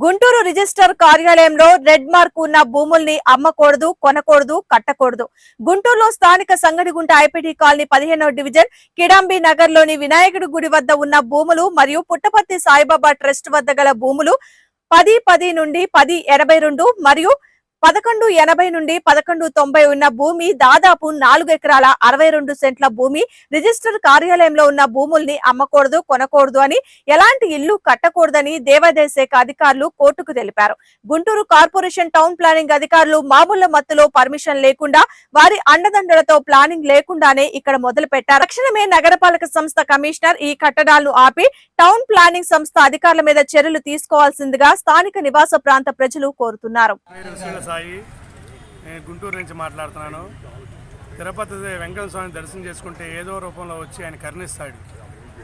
Guntur register కార్యాలయంలో red mark ఉన్న భూముల్ని అమ్మకూడదు కొనకూడదు కట్టకూడదు. గుంటూరులో స్థానిక సంగడిగుంట ఐపీటీ కాలనీ పదిహేనవ డివిజన్ కిడాంబి నగర్లోని వినాయకుడి గుడి వద్ద ఉన్న భూములు మరియు పుట్టపర్తి సాయిబాబా ట్రస్ట్ వద్ద గల భూములు పది పది నుండి పది ఎనభై రెండు మరియు పదకొండు ఎనభై నుండి పదకొండు తొంభై ఉన్న భూమి దాదాపు నాలుగు ఎకరాల అరవై రెండు సెంట్ల భూమి. రిజిస్టర్ కార్యాలయంలో ఉన్న భూముల్ని అమ్మకూడదు కొనకూడదు అని ఎలాంటి ఇల్లు కట్టకూడదని దేవాదాయ శాఖ అధికారులు కోర్టుకు తెలిపారు. గుంటూరు కార్పొరేషన్ టౌన్ ప్లానింగ్ అధికారులు మామూలు మత్తులో పర్మిషన్ లేకుండా వారి అండదండలతో ప్లానింగ్ లేకుండానే ఇక్కడ మొదలు పెట్టారు తక్షణమే నగరపాలక సంస్థ కమిషనర్ ఈ కట్టడాలను ఆపి టౌన్ ప్లానింగ్ సంస్థ అధికారుల మీద చర్యలు తీసుకోవాల్సిందిగా స్థానిక నివాస ప్రాంత ప్రజలు కోరుతున్నారు. నేను గుంటూరు నుంచి మాట్లాడుతున్నాను. తిరుపతి వెంకట స్వామిని దర్శనం చేసుకుంటే ఏదో రూపంలో వచ్చి ఆయన కరుణిస్తాడు.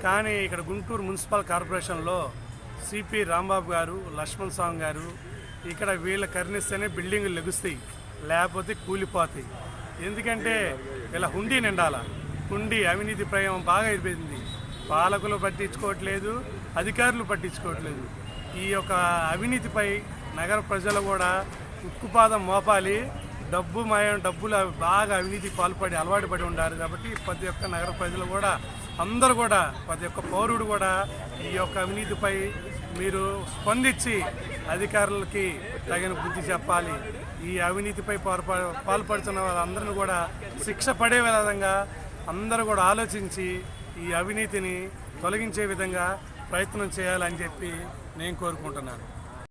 కానీ ఇక్కడ గుంటూరు మున్సిపల్ కార్పొరేషన్లో సిపి రాంబాబు గారు లక్ష్మణ్ స్వామి గారు ఇక్కడ వీళ్ళ కరుణిస్తేనే బిల్డింగులు లెగుస్తాయి లేకపోతే కూలిపోతాయి. ఎందుకంటే ఇలా హుండీ నిండాల హుండీ అవినీతి ప్రయోగం బాగా అయిపోయింది. పాలకులు పట్టించుకోవట్లేదు అధికారులు పట్టించుకోవట్లేదు. ఈ యొక్క అవినీతిపై నగర ప్రజలు కూడా ఉక్కుపాదం మోపాలి డబ్బు మయం డబ్బులు బాగా అవినీతి పాల్పడి అలవాటు పడి ఉండాలి కాబట్టి ప్రతి ఒక్క నగర ప్రజలు కూడా అందరూ కూడా ప్రతి ఒక్క పౌరుడు కూడా ఈ యొక్క అవినీతిపై మీరు స్పందించి అధికారులకి తగిన బుద్ధి చెప్పాలి. ఈ అవినీతిపై పాల్పడుతున్న వాళ్ళందరిని కూడా శిక్ష పడే విధంగా అందరూ కూడా ఆలోచించి ఈ అవినీతిని తొలగించే విధంగా ప్రయత్నం చేయాలని చెప్పి నేను కోరుకుంటున్నాను.